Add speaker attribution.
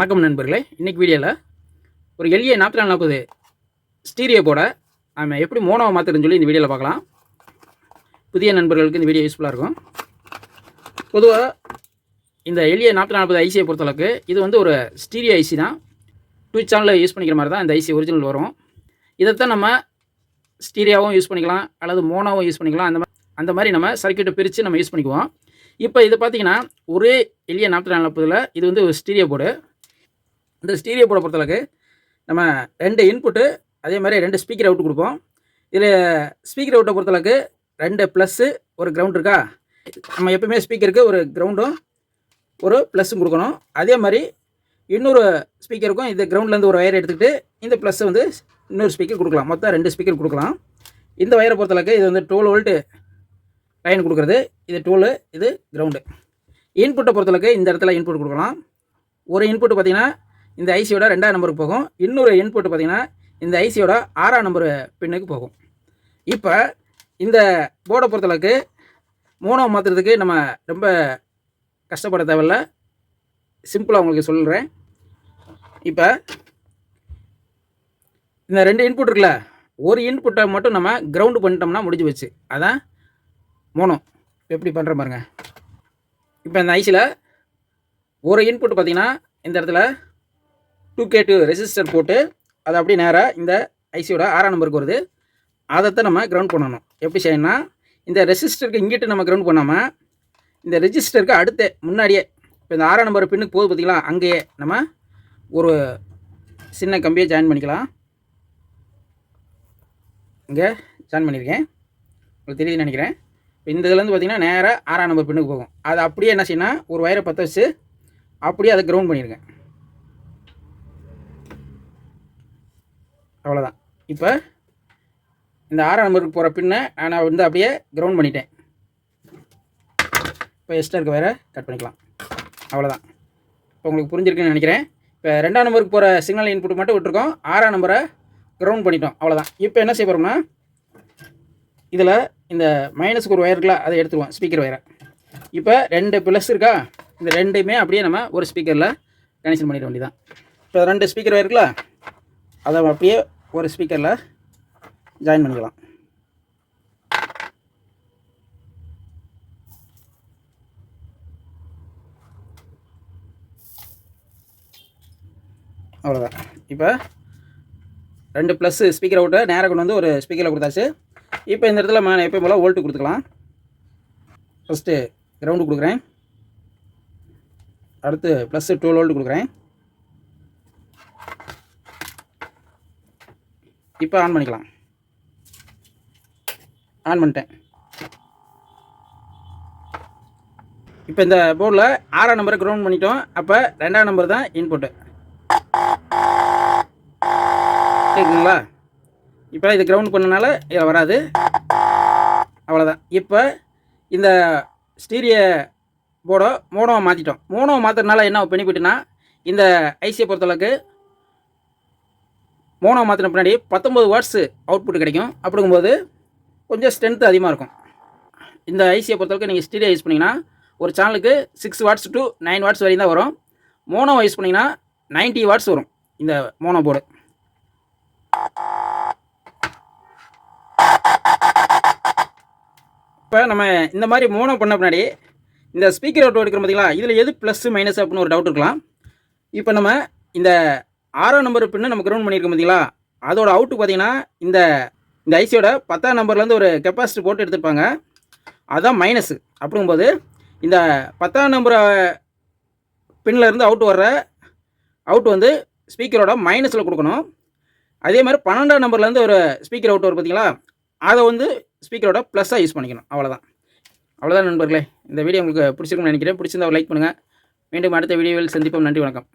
Speaker 1: வணக்கம் நண்பர்களே. இன்றைக்கி வீடியோவில் ஒரு எளிய நாற்பத்தி நாலு நாற்பது ஸ்டீரியோ போட நம்ம எப்படி மோனோவை மாற்றுறதுன்னு சொல்லி இந்த வீடியோவில் பார்க்கலாம். புதிய நண்பர்களுக்கு இந்த வீடியோ யூஸ்ஃபுல்லாக இருக்கும். பொதுவாக இந்த எளிய நாற்பத்தி நாற்பது ஐசியை பொறுத்தளவுக்கு இது வந்து ஒரு ஸ்டீரியோ ஐசி தான். டூ சேனலில் யூஸ் பண்ணிக்கிற மாதிரி தான் இந்த ஐசி ஒரிஜினல் வரும். இதைத்தான் நம்ம ஸ்டீரியாவும் யூஸ் பண்ணிக்கலாம் அல்லது மோனோவும் யூஸ் பண்ணிக்கலாம். அந்த மாதிரி அந்த மாதிரி நம்ம சர்க்கியூட்டை பிரித்து நம்ம யூஸ் பண்ணிக்குவோம். இப்போ இது பார்த்தீங்கன்னா ஒரே எளிய நாற்பத்தி நாலு நாற்பதில் இது வந்து ஒரு ஸ்டீரியோ போர்டு இந்த ஸ்டீரியோ போட பொறுத்தளவுக்கு நம்ம ரெண்டு இன்புட்டு அதே மாதிரி ரெண்டு ஸ்பீக்கர் அவுட் கொடுப்போம். இதில் ஸ்பீக்கர் அவுட்டை பொறுத்தளவுக்கு ரெண்டு ப்ளஸ்ஸு ஒரு கிரவுண்ட் இருக்கா? நம்ம எப்பவுமே ஸ்பீக்கருக்கு ஒரு கிரவுண்டும் ஒரு ப்ளஸ்ஸும் கொடுக்கணும். அதே மாதிரி இன்னொரு ஸ்பீக்கருக்கும் இந்த கிரவுண்ட்லேருந்து ஒரு ஒயர் எடுத்துக்கிட்டு இந்த ப்ளஸ்ஸை வந்து இன்னொரு ஸ்பீக்கர் கொடுக்கலாம். மொத்தம் ரெண்டு ஸ்பீக்கர் கொடுக்கலாம். இந்த ஒயரை பொறுத்தளவுக்கு இது வந்து டுவெல் வோல்ட்டு லைன் கொடுக்குறது. இது டூலு இது கிரவுண்டு இன்புட்டை பொறுத்தளவுக்கு இந்த இடத்துல இன்புட் கொடுக்கலாம். ஒரு இன்புட் பார்த்தீங்கன்னா இந்த ஐசியோட ரெண்டாம் நம்பருக்கு போகும். இன்னொரு இன்புட் பார்த்தீங்கன்னா இந்த ஐசியோட ஆறாம் நம்பர் பின்னுக்கு போகும். இப்போ இந்த போர்டை பொறுத்தளவுக்கு மூணாவை மாற்றுறதுக்கு நம்ம ரொம்ப கஷ்டப்பட தேவையில்ல. சிம்பிளாக உங்களுக்கு சொல்கிறேன் இப்போ இந்த ரெண்டு இன்புட் இருக்குல்ல ஒரு இன்புட்டை மட்டும் நம்ம கிரவுண்டு பண்ணிட்டோம்னா முடிஞ்சு வச்சு அதான் மோனோ எப்படி பண்ணுற பாருங்க. இப்போ இந்த ஐசியில் ஒரு இன்புட் பார்த்தீங்கன்னா இந்த இடத்துல டூ கே டூ ரெசிஸ்டர் போட்டு அதை அப்படியே நேராக இந்த ஐசியோட ஆறாம் நம்பருக்கு வருது. அதைத்தான் நம்ம கிரவுண்ட் பண்ணணும். எப்படி செய்யணும்னா இந்த ரெசிஸ்டருக்கு இங்கிட்டு நம்ம கிரவுண்ட் பண்ணாமல் இந்த ரெஜிஸ்டருக்கு அடுத்த முன்னாடியே இப்போ இந்த ஆறாம் நம்பர் பின்னுக்கு போகுது பார்த்திங்களா அங்கேயே நம்ம ஒரு சின்ன கம்பியை ஜாயின் பண்ணிக்கலாம். இங்கே ஜாயின் பண்ணியிருக்கேன் உங்களுக்கு தெரியுதுன்னு நினைக்கிறேன். இப்போ இந்த இதுலேருந்து பார்த்தீங்கன்னா நேராக ஆறாம் நம்பர் பின்னுக்கு போகும். அது அப்படியே என்ன செய்யணும் ஒரு வயரை பற்ற வச்சு அப்படியே அதை கிரவுண்ட் பண்ணியிருக்கேன் அவ்வளோதான் இப்போ இந்த ஆறாம் நம்பருக்கு போகிற பின்னை நான் வந்து அப்படியே கிரவுண்ட் பண்ணிட்டேன். இப்போ எக்ஸ்ட்ரா இருக்க வேறு கட் பண்ணிக்கலாம். அவ்வளோதான் இப்போ உங்களுக்கு புரிஞ்சிருக்குன்னு நினைக்கிறேன். இப்போ ரெண்டாம் நம்பருக்கு போகிற சிக்னல் இன்புட் மட்டும் விட்டுருக்கோம். ஆறாம் நம்பரை கிரவுண்ட் பண்ணிட்டோம். அவ்வளோதான் இப்போ என்ன செய்ய போகிறோம்னா இதில் இந்த மைனஸுக்கு ஒரு ஒயர் இருக்குல்ல அதை எடுத்துருவோம். ஸ்பீக்கர் ஒயரை இப்போ ரெண்டு ப்ளஸ் இருக்கா? இந்த ரெண்டையுமே அப்படியே நம்ம ஒரு ஸ்பீக்கரில் கனெக்ஷன் பண்ணிட வேண்டியதான் இப்போ ரெண்டு ஸ்பீக்கர் ஒயர் இருக்குல்ல அதை அப்படியே ஒரு ஸ்பீக்கரில் ஜாயின் பண்ணிக்கலாம். அவ்வளோதான் இப்போ ரெண்டு ப்ளஸ் ஸ்பீக்கர் அவுட்டை நேராக கொண்டு வந்து ஒரு ஸ்பீக்கரில் கொடுத்தாச்சு. இப்போ இந்த இடத்துல நான் எப்போயும் போல் ஓல்ட்டு கொடுத்துக்கலாம். ஃபஸ்ட்டு கிரவுண்டு கொடுக்குறேன். அடுத்து ப்ளஸ்ஸு டுவெல் ஓல்டு கொடுக்குறேன். இப்போ ஆன் பண்ணிக்கலாம். ஆன் பண்ணிட்டேன். இப்போ இந்த போர்டில் ஆறாம் நம்பரை க்ரௌண்ட் பண்ணிட்டோம். அப்போ ரெண்டாம் நம்பர் தான் இன்புட்டு கேட்குங்களா இப்போ இது கிரவுண்ட் பண்ணனால இதில் வராது. அவ்வளோதான் இப்போ இந்த ஸ்டீரிய போர்டோ மோனோவை மாற்றிட்டோம் மோனோவை மாற்றுறதுனால என்ன பெனிஃபிட்னா இந்த ஐசியை பொறுத்தளவுக்கு மோனோ மாற்றின பின்னாடி பத்தொம்பது வாட்ஸு அவுட்புட் கிடைக்கும். அப்படிங்கும்போது கொஞ்சம் ஸ்ட்ரென்த்து அதிகமாக இருக்கும். இந்த ஐசியை பொறுத்தளவுக்கு நீங்கள் ஸ்டீரியோ யூஸ் பண்ணிங்கன்னா ஒரு சேனலுக்கு six watts to nine watts வரையும் தான் வரும். மோனோ யூஸ் பண்ணிங்கன்னா 90 வாட்ஸ் வரும் இந்த மோனோ போர்டு இப்போ நம்ம இந்த மாதிரி மோனோ பண்ண பின்னாடி இந்த ஸ்பீக்கர் அவுட் எடுக்கிற பார்த்தீங்களா இதில் எது ப்ளஸ் மைனஸ் அப்படின்னு ஒரு டவுட் இருக்கலாம். இப்போ நம்ம இந்த ஆறாம் நம்பர் பின்னு நம்ம கிரவுண்ட் பண்ணியிருக்கோம் பார்த்தீங்களா அதோட அவுட்டு பார்த்தீங்கன்னா இந்த இந்த ஐசியோட பத்தாம் நம்பர்லேருந்து ஒரு கெப்பாசிட்டி போட்டு எடுத்துருப்பாங்க. அதுதான் மைனஸு அப்படிங்கும்போது இந்த பத்தாம் நம்பர் பின்னில் இருந்து அவுட் வர்ற அவுட் வந்து ஸ்பீக்கரோட மைனஸில் கொடுக்கணும். அதே மாதிரி பன்னெண்டாம் நம்பர்லேருந்து ஒரு ஸ்பீக்கர் அவுட் வரும் பார்த்தீங்களா அதை வந்து ஸ்பீக்கரோட ப்ளஸ்ஸாக யூஸ் பண்ணிக்கணும். அவ்வளோதான் அவ்வளோதான் நண்பர்களே. இந்த வீடியோ உங்களுக்கு பிடிச்சிருக்கும்னு நினைக்கிறேன். பிடிச்சிருந்தா லைக் பண்ணுங்கள் மீண்டும் அடுத்த வீடியோவில் சந்திப்போம். நன்றி வணக்கம்.